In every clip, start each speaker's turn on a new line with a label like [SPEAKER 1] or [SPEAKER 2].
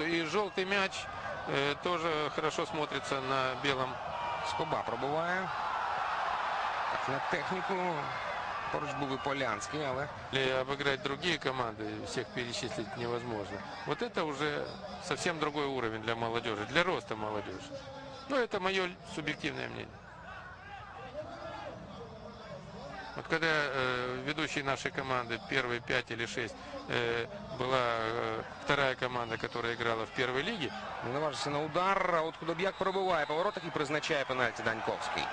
[SPEAKER 1] И желтый мяч э, тоже хорошо смотрится на белом.
[SPEAKER 2] Скоба пробуває. Так, на техніку. Поруч був і Полянський, але
[SPEAKER 1] Или обыграть другие команды, всех перечислить невозможно. Вот это уже совсем другой уровень для молодежи, для роста молодежи. Ну, это мое субъективное мнение. Вот когда э, ведущий нашей команды, первые пять или шесть, э, была э, вторая команда, которая играла в первой лиге,
[SPEAKER 2] не наважився на удар. А от Худоб'як пробиває по воротах і призначає пенальті Даньковський.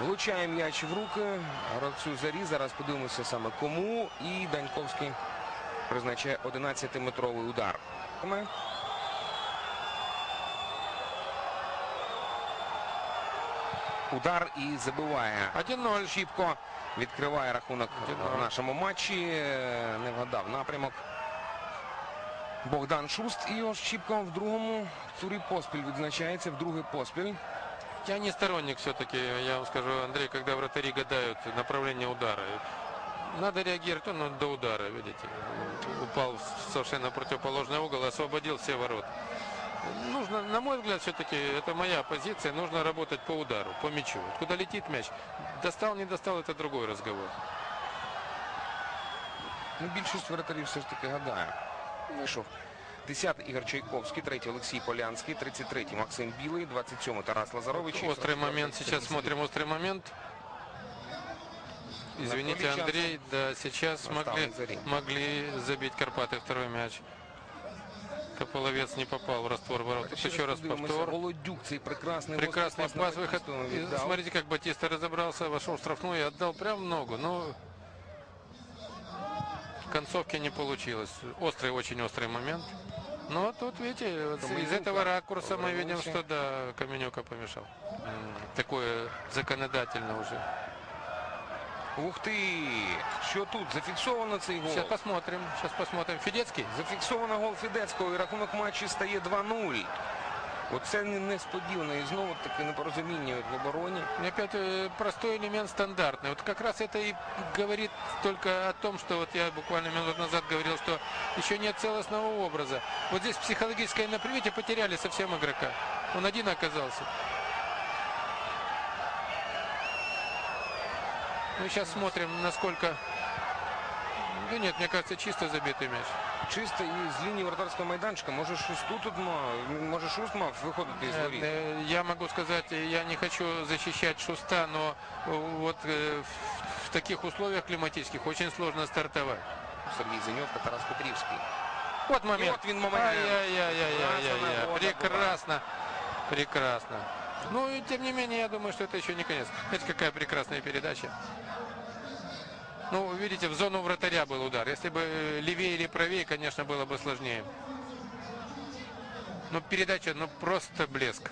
[SPEAKER 2] Влучає м'яч в руки. Гравцю зарі. Зараз подивимося саме кому. І Даньковський призначає 11-метровий удар. Удар і забиває.
[SPEAKER 1] 1-0.
[SPEAKER 2] Чіпко відкриває рахунок
[SPEAKER 1] Один-ноль.
[SPEAKER 2] в нашому матчі. Е, Не вгадав напрямок. Богдан Шуст і ось Чіпко в другому турі поспіль відзначається, в другий поспіль.
[SPEAKER 1] Я не сторонник все-таки, я вам скажу, Андрей, когда вратари гадают направление удара. Надо реагировать, он до удара, видите. Упал в совершенно противоположный угол, освободил все ворота. Нужно, на мой взгляд, все-таки, это моя позиция, нужно работать по удару, по мячу. Вот Куда летит мяч, достал, не достал, это другой разговор.
[SPEAKER 2] Ну, більшість воротарів все ж таки гадає. Вийшов. 10 Ігор Чайковський, 3 Олексій Полянський, 33 Максим Білий, 27 Тарас Лазарович. і
[SPEAKER 1] Острый
[SPEAKER 2] 44-й
[SPEAKER 1] момент, сейчас
[SPEAKER 2] Сергій
[SPEAKER 1] смотрим острый момент. Извините,
[SPEAKER 2] Анатолий
[SPEAKER 1] Андрей, да, сейчас могли,
[SPEAKER 2] Наставник Зари.
[SPEAKER 1] могли забить Карпаты второй мяч. Тополовец не попал в раствор ворот.
[SPEAKER 2] Сидоров.
[SPEAKER 1] Еще раз повтор.
[SPEAKER 2] Цей прекрасний
[SPEAKER 1] Прекрасный
[SPEAKER 2] гострий
[SPEAKER 1] пас,
[SPEAKER 2] на
[SPEAKER 1] выход.
[SPEAKER 2] Віддав.
[SPEAKER 1] Смотрите, как Батиста разобрался, вошел в штрафную и отдал прям ногу. Ну, в концовке не получилось. Острый, очень острый момент. Но тут, видите, вот из этого ракурса мы видим, что да, Каменюка помешал. Такое законодательно уже.
[SPEAKER 2] Ух ти! Що тут? Зафіксовано цей гол.
[SPEAKER 1] Сейчас посмотрим, сейчас посмотрим. Федецкий?
[SPEAKER 2] Зафіксовано гол Фідецького і рахунок матчу стає 2-0. Оце не- несподівано. І знову таке непорозуміння от в обороні.
[SPEAKER 1] И опять э, простой элемент стандартный. Вот как раз это и говорит только о том, что вот я буквально минут назад говорил, что еще нет целостного образа. Вот здесь психологическое напрямие потеряли совсем игрока. Он один оказался. Ну и сейчас смотрим, насколько... Да нет, мне кажется, чисто забитый мяч.
[SPEAKER 2] Чисто і з лінії вратарського майданчика. Може Шусту тут мав, може Шуст мав виходити із
[SPEAKER 1] Э,
[SPEAKER 2] воріт.
[SPEAKER 1] э, Я могу сказать, я не хочу защищать Шуста, но э, вот э, в- в таких условиях климатических очень сложно стартовать.
[SPEAKER 2] Сергій Зеньовка, Тарас Петрівський.
[SPEAKER 1] Вот момент.
[SPEAKER 2] вот вин момент.
[SPEAKER 1] Ай-яй-яй-яй-яй-яй. Прекрасно, Прекрасно. Ну и тем не менее, я думаю, что это еще не конец. Знаете, какая прекрасная передача. Ну, видите, в зону вратаря был удар. Если бы э, левее или правее, конечно, было бы сложнее. Но передача, ну, просто блеск.